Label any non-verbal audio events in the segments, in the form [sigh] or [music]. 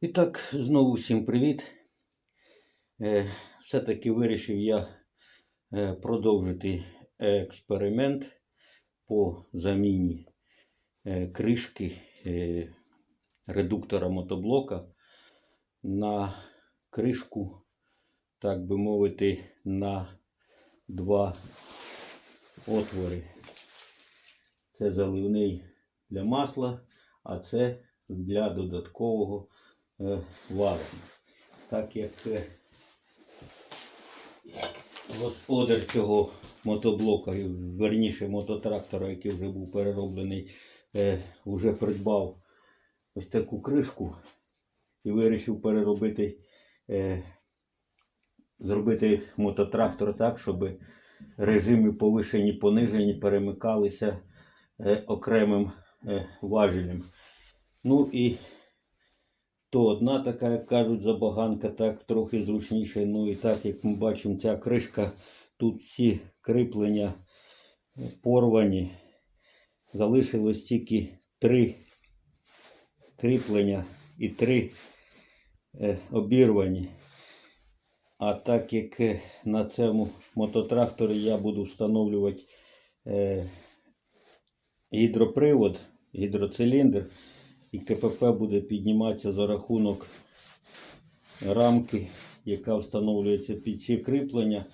І так, знову всім привіт. Е, Все-таки вирішив я е, продовжити експеримент по заміні е, кришки редуктора мотоблока на кришку, так би мовити, на два отвори. Це заливний для масла, а це для додаткового е. Так як е, господар цього мотоблока, верніше мототрактора, який вже був перероблений, е, вже придбав ось таку кришку і вирішив переробити, е, зробити мототрактор так, щоб режими повишені, понижені перемикалися е, окремим е, важелем. Ну і то одна така, як кажуть, забаганка, так трохи зручніше. Ну і так, як ми бачимо, ця кришка, тут всі кріплення порвані. Залишилось тільки три кріплення і три е, обірвані. А так як е, на цьому мототракторі я буду встановлювати е, гідропривод, гідроциліндр, і КПП буде підніматися за рахунок рамки, яка встановлюється під ці кріплення.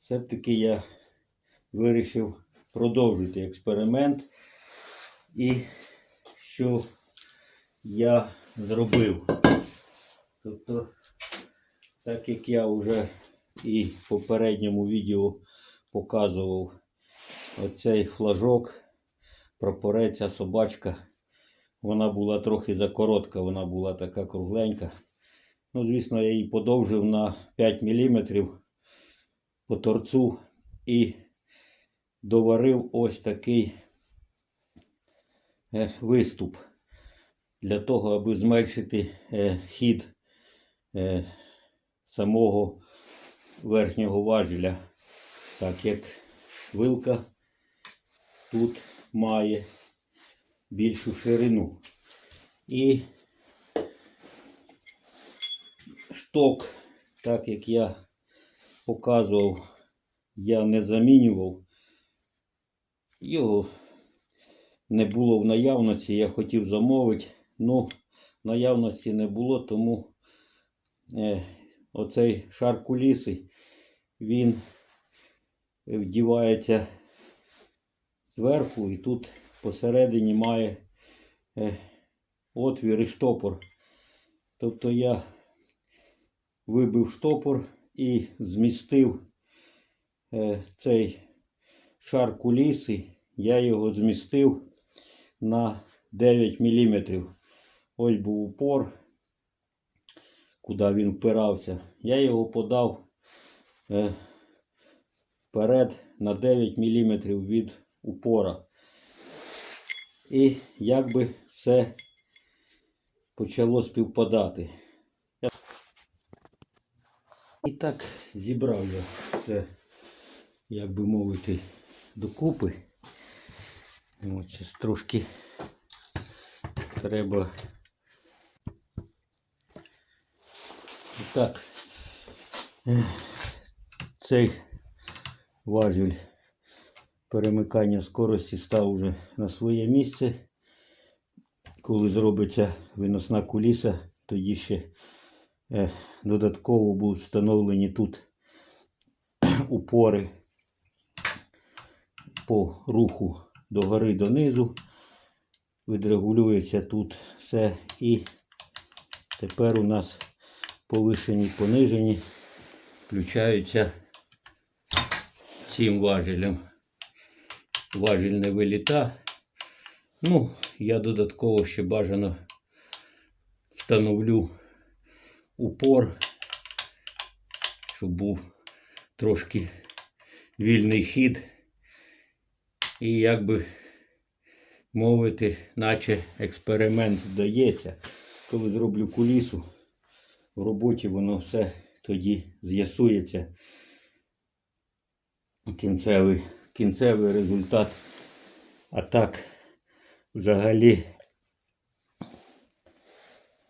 Все-таки я вирішив продовжити експеримент. І що я зробив. Тобто, так як я вже і в попередньому відео показував оцей флажок, прапорець, собачка, вона була трохи закоротка, вона була така кругленька. Ну, звісно, я її подовжив на 5 мм по торцу і доварив ось такий е, виступ для того, аби зменшити е, хід е, самого верхнього важеля. Так як вилка тут має більшу ширину. І шток, так як я показував, я не замінював. Його не було в наявності, я хотів замовити. Ну, наявності не було, тому е, оцей шар куліси, він вдівається зверху і тут посередині має е, отвір і штопор. Тобто я вибив штопор і змістив е, цей шар куліси, я його змістив на 9 мм. Ось був упор, куди він впирався. Я його подав е, вперед на 9 мм від упора. І якби все почало співпадати. І так зібрав я це, як би мовити, докупи. Ось трошки треба. Так, цей важіль перемикання скорості став уже на своє місце. Коли зробиться виносна куліса, тоді ще е, додатково будуть встановлені тут [clears throat] упори по руху догори донизу. Відрегулюється тут все і тепер у нас повишені понижені включаються цим важелем. Важіль не виліта. Ну, я додатково ще бажано встановлю упор, щоб був трошки вільний хід. І як би мовити, наче експеримент вдається. Коли зроблю кулісу, в роботі воно все тоді з'ясується. Кінцевий, кінцевий результат. А так, взагалі,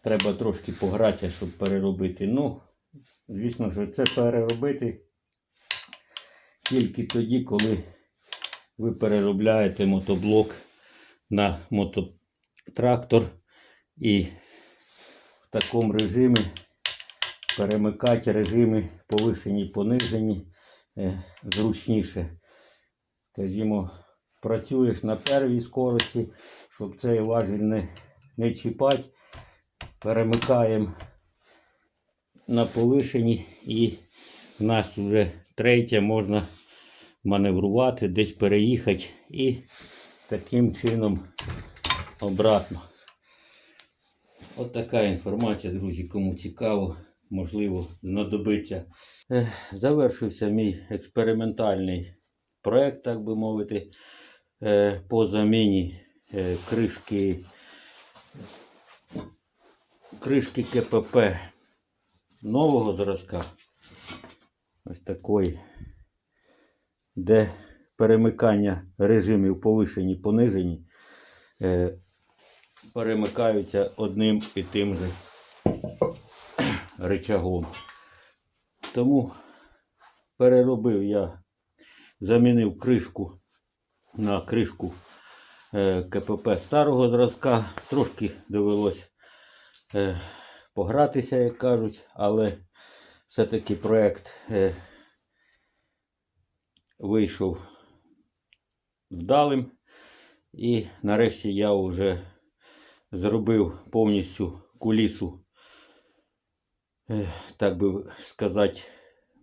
треба трошки погратися, щоб переробити. Ну, звісно, що це переробити тільки тоді, коли ви переробляєте мотоблок на мототрактор і в такому режимі перемикати режими повишені, понижені е, зручніше. Скажімо, працюєш на первій скорості, щоб цей важіль не, не чіпати. Перемикаємо на повишенні і в нас вже третє можна маневрувати, десь переїхати і таким чином обратно. От така інформація, друзі, кому цікаво, можливо, знадобиться. Завершився мій експериментальний проект, так би мовити, е, по заміні е, кришки, кришки КПП нового зразка. Ось такої, де перемикання режимів повишені, понижені е, перемикаються одним і тим же рычагом. Тому переробив я, замінив кришку на кришку е, КПП старого зразка. Трошки довелось е, погратися, як кажуть, але все-таки проект е, вийшов вдалим. І нарешті я вже зробив повністю кулісу, так би сказати,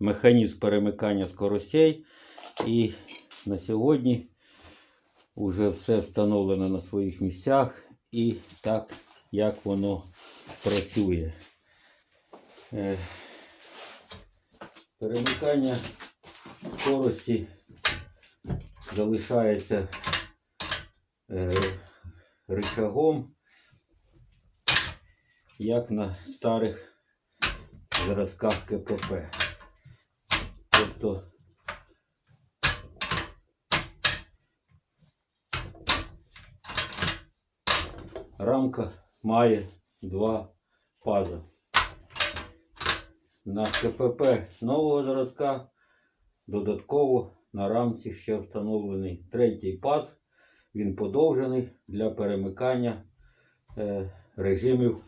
механізм перемикання скоростей. І на сьогодні вже все встановлено на своїх місцях і так, як воно працює. Е, Перемикання скорості залишається е, рычагом, як на старих зразках КПП. Тобто рамка має два паза. На КПП нового зразка додатково на рамці ще встановлений третій паз. Він подовжений для перемикання е, режимів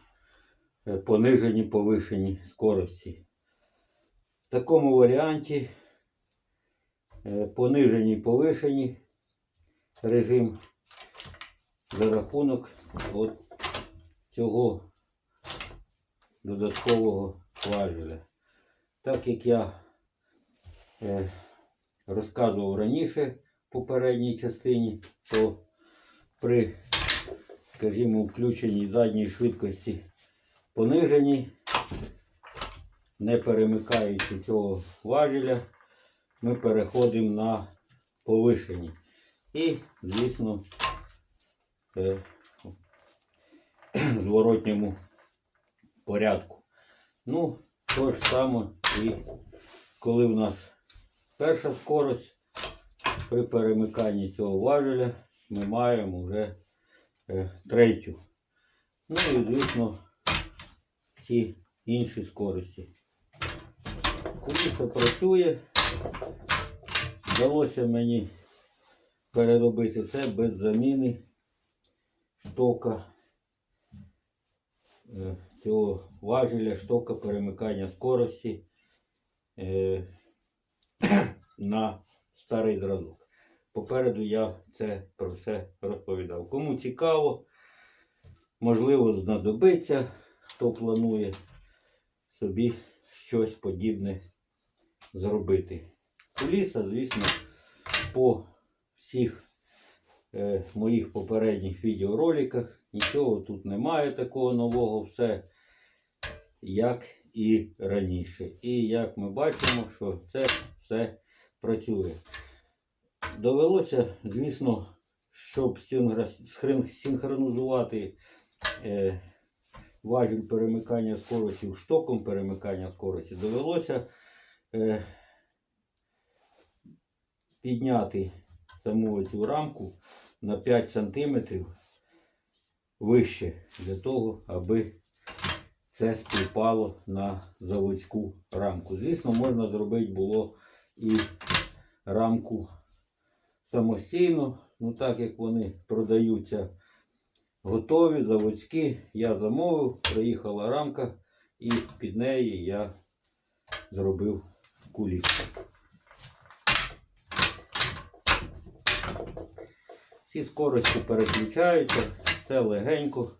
е, понижені повишені скорості. В такому варіанті е, понижені повишені режим за рахунок от цього додаткового важеля. Так як я е, розказував раніше в попередній частині, то при, скажімо, включеній задній швидкості пониженій, не перемикаючи цього важеля, ми переходимо на повишені. І, звісно, в [clears throat] зворотньому порядку. Ну, то ж саме і коли в нас перша скорость, при перемиканні цього важеля ми маємо вже е, третю. Ну і, звісно, всі інші скорості. Куліса працює. Вдалося мені переробити це без заміни штока е, цього важеля, штока перемикання скорості е, на старий зразок. Попереду я це про все розповідав. Кому цікаво, можливо, знадобиться, хто планує собі щось подібне зробити. Куліса, звісно, по всіх е, моїх попередніх відеороликах нічого тут немає такого нового, все як і раніше. І як ми бачимо, що це все працює. Довелося, звісно, щоб синхронізувати е, важіль перемикання скорості штоком перемикання скорості, довелося е, підняти саму цю рамку на 5 см вище для того, аби це співпало на заводську рамку. Звісно, можна зробити було і рамку самостійно. Ну так як вони продаються готові, заводські, я замовив, приїхала рамка і під неї я зробив куліску. Всі скорості переключаються, все легенько.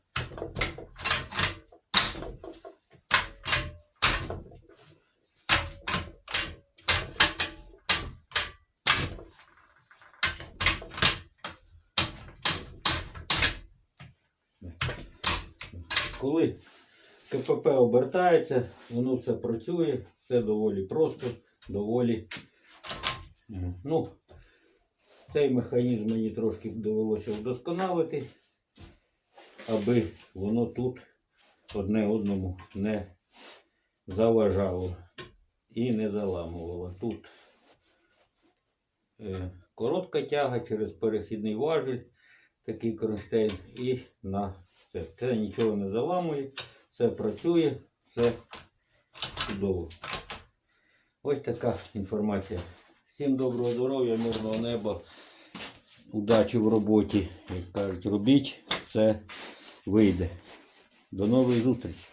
Коли КПП обертається, воно все працює, все доволі просто, доволі. Ну, цей механізм мені трошки довелося вдосконалити, аби воно тут одне одному не заважало і не заламувало. Тут е, коротка тяга через перехідний важіль, такий кронштейн, і на це. Це нічого не заламує, все працює, все чудово. Ось така інформація. Всім доброго здоров'я, мирного неба, удачі в роботі. Як кажуть, робіть, все вийде. До нової зустрічі!